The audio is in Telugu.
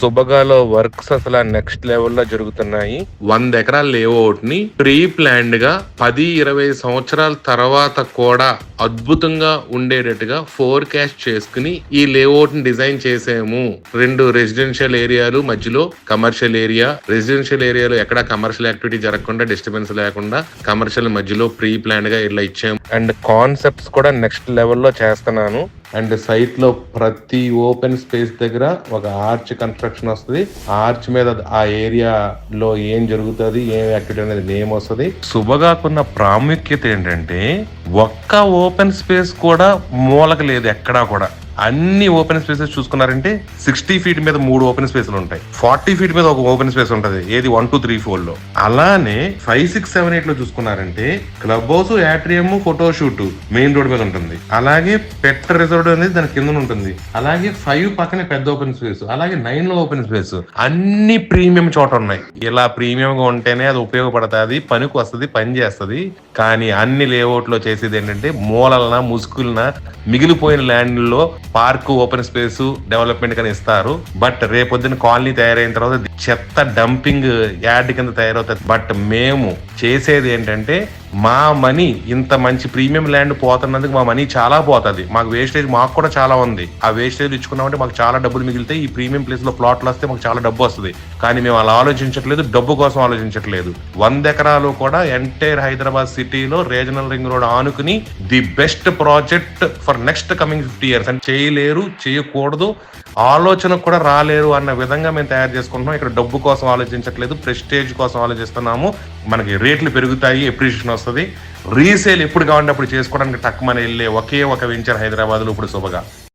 సుబగాలో వర్క్స్ అసలు నెక్స్ట్ లెవెల్లో జరుగుతున్నాయి. వంద ఎకరాల లేఅవుట్ని ప్రీ ప్లాన్డ్గా పది ఇరవై సంవత్సరాల తర్వాత కూడా అద్భుతంగా ఉండేటట్టుగా ఫోర్కాస్ట్ చేసుకుని ఈ లేఅవుట్ని డిజైన్ చేసాము. రెండు రెసిడెన్షియల్ ఏరియాలు మధ్యలో కమర్షియల్ ఏరియా రెసిడెన్షియల్ ఏరియాలో ఎక్కడ కమర్షియల్ యాక్టివిటీ జరగకుండా డిస్టర్బెన్స్ లేకుండా కమర్షియల్ మధ్యలో ప్రీ ప్లాన్గా ఇలా ఇచ్చాము. అండ్ కాన్సెప్ట్స్ కూడా నెక్స్ట్ లెవెల్లో చేస్తున్నాను. అండ్ సైట్లో ప్రతి ఓపెన్ స్పేస్ దగ్గర ఒక ఆర్చ్ కన్స్ట్రక్షన్ వస్తుంది. ఆర్చ్ మీద ఆ ఏరియా లో ఏం జరుగుతుంది ఏం యాక్టివిటీ అనేది నేమ్ వస్తుంది. శుభగాకున్న ప్రాముఖ్యత ఏంటంటే ఒక్క ఓపెన్ స్పేస్ కూడా మూలక లేదు ఎక్కడా కూడా. అన్ని ఓపెన్ స్పేసెస్ చూసుకున్నారంటే సిక్స్టీ ఫీట్ మీద మూడు ఓపెన్ స్పేస్లు ఉంటాయి. ఫార్టీ ఫీట్ మీద ఒక ఓపెన్ స్పేస్ ఉంటుంది. ఏది వన్ టూ త్రీ ఫోర్లో. అలానే ఫైవ్ సిక్స్ సెవెన్ ఎయిట్లో చూసుకున్నారంటే club house atrium photo shoot main road మీద ఉంటుంది. అలాగే పెట్ రిజర్వ్ అనేది దాని కింద ఉంటుంది. అలాగే ఫైవ్ పక్కనే పెద్ద ఓపెన్ స్పేస్ అలాగే నైన్లో ఓపెన్ స్పేస్. అన్ని ప్రీమియం చోట ఉన్నాయి. ఇలా ప్రీమియం గా ఉంటేనే అది ఉపయోగపడుతుంది పనికి వస్తుంది పని చేస్తుంది. కానీ అన్ని లేఅవుట్లో చేసేది ఏంటంటే మూలలన ముసుగులన మిగిలిపోయిన ల్యాండ్లో పార్క్ ఓపెన్ స్పేస్ డెవలప్మెంట్ కానీ ఇస్తారు. బట్ రేపొద్దున కాలనీ తయారైన తర్వాత చెత్త డంపింగ్ యార్డ్ కింద తయారవుతుంది. బట్ మేము చేసేది ఏంటంటే మా మనీ ఇంత మంచి ప్రీమియం ల్యాండ్ పోతున్నందుకు మా మనీ చాలా పోతుంది. మాకు వేస్టేజ్ మాకు కూడా చాలా ఉంది. ఆ వేస్టేజ్ ఇచ్చుకున్నామంటే మాకు చాలా డబ్బులు మిగిలితే ఈ ప్రీమియం ప్లేస్లో ప్లాట్లు వస్తే మాకు చాలా డబ్బు వస్తుంది. కానీ మేము అలా ఆలోచించట్లేదు డబ్బు కోసం ఆలోచించట్లేదు. వంద ఎకరాలు కూడా ఎంటైర్ హైదరాబాద్ సిటీలో రీజనల్ రింగ్ రోడ్ ఆనుకుని the best project for next coming fifty years అని చేయలేరు చేయకూడదు ఆలోచన కూడా రాలేరు అన్న విధంగా మేము తయారు చేసుకుంటున్నాం. ఇక్కడ డబ్బు కోసం ఆలోచించట్లేదు ప్రెస్టేజ్ కోసం ఆలోచిస్తున్నాము. మనకి రేట్లు పెరుగుతాయి ఎప్రిషియేషన్ వస్తుంది. రీసేల్ ఎప్పుడు కావాలంటే అప్పుడు చేసుకోవడానికి టక్కుమని వెళ్ళే ఒకే ఒక వెంచర్ హైదరాబాద్లో ఇప్పుడు శుభగా.